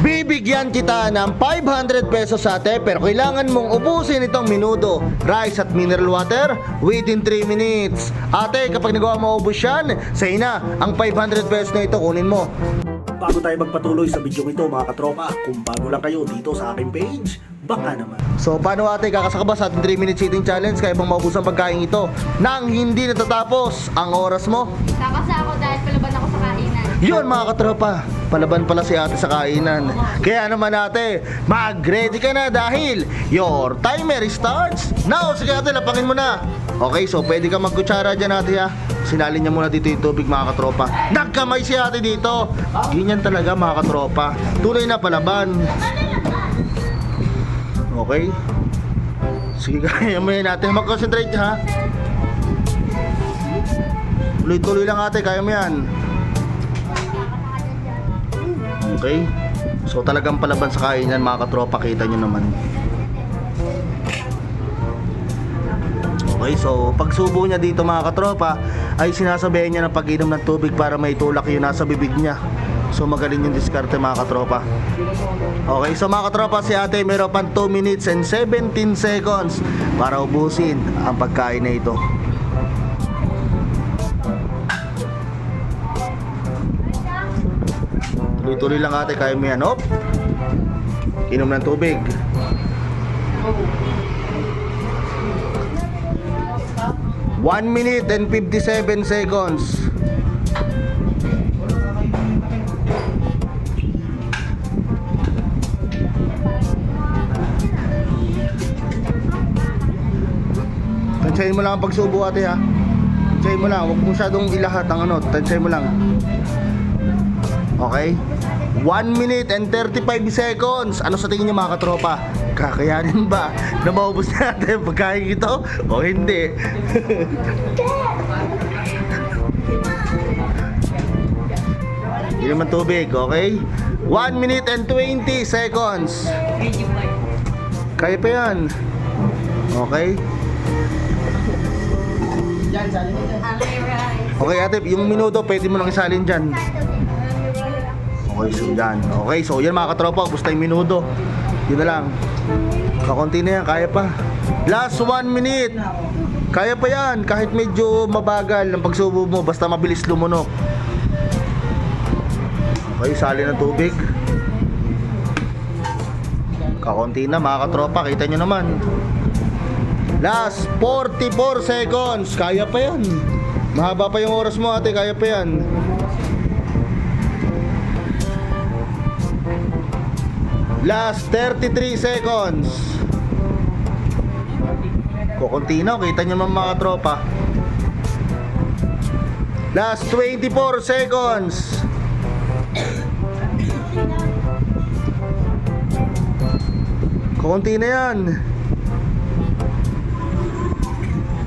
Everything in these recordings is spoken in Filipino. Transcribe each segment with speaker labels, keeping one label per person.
Speaker 1: Bibigyan kita ng 500 pesos ate pero kailangan mong ubusin itong minudo, rice at mineral water within 3 minutes. Ate, kapag nagawa mo ubus yan, sa ina, ang 500 pesos na ito kunin mo.
Speaker 2: Bago tayo magpatuloy sa video ito mga katropa, kung bago lang kayo dito sa aking page, baka naman.
Speaker 1: So paano ate kakasaka ba sa ating 3 minute eating challenge kaya bang maubos ang pagkain ito nang hindi natatapos ang oras mo?
Speaker 3: Kakasa
Speaker 1: Yun mga katropa, palaban pala si ate sa kainan. Kaya naman ate, mag-ready ka na dahil your timer starts now. Sige ate, lapangin mo na. Okay, so pwede ka magkutsara dyan ate ha. Sinalin niya muna dito yung tubig mga katropa. Nagkamay si ate dito. Ganyan talaga mga katropa. Tunay na palaban. Okay? Sige, kaya mo yan ate. Mag-concentrate ha. Tuloy-tuloy lang ate, kaya mo yan. Okay? So talagang palaban sa kainan mga katropa, kita nyo naman. Okay, so pagsubo niya dito mga katropa, ay sinasabihan niya ng pag-inom ng tubig para may tulak yung nasa bibig niya. So magaling yung diskarte mga katropa. Okay, so mga katropa, si ate meron pang 2 minutes and 17 seconds para ubusin ang pagkain na ito. Tuloy-tuloy lang ate, kaya mo yan. Hop! Inom ng tubig. One minute and 57 seconds. Tansyahin mo lang ang pagsubo ate ha. Tansyahin mo lang, huwag masyadong ilahat ang ano, tansyahin mo lang. Okay? 1 minute and 35 seconds. Ano sa tingin niyo mga katropa? Kakayanin ba na maubos natin pagkain ito o hindi? Hindi naman tubig, okay? 1 minute and 20 seconds. Kaya pa yan. Okay? Okay ate, yung minuto pwede mo nang isalin dyan. Okay, so yan. Okay, so yan mga katropa, na yung minuto. Yun na lang. Kakunti na yan, kaya pa. Last one minute. Kaya pa yan, kahit medyo mabagal ang pagsubo mo, basta mabilis lumunok. Okay, sali ng tubig. Kakunti na mga katropa, kita nyo naman. Last 44 seconds. Kaya pa yan. Mahaba pa yung oras mo ate, kaya pa yan. Last 33 seconds. Kukunti na, kita nyo naman mga tropa. Last 24 seconds. Kukunti na yan.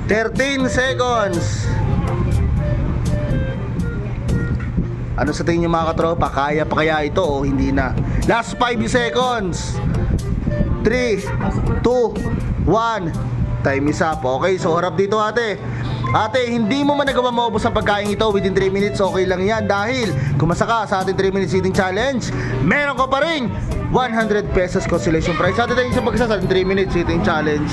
Speaker 1: 13 seconds. Ano sa tingin niyo mga katropa? Kaya pa kaya ito o hindi na? Last 5 seconds. 3, 2, 1. Time is up. Okay, so harap dito ate. Ate, hindi mo man nagawa maubos ang pagkain ito within 3 minutes, okay lang yan dahil kumasa ka sa ating 3 minutes eating challenge, meron ka pa rin 100 pesos consolation prize. Ate, tayo sa pagkasa sa ating 3 minutes eating challenge.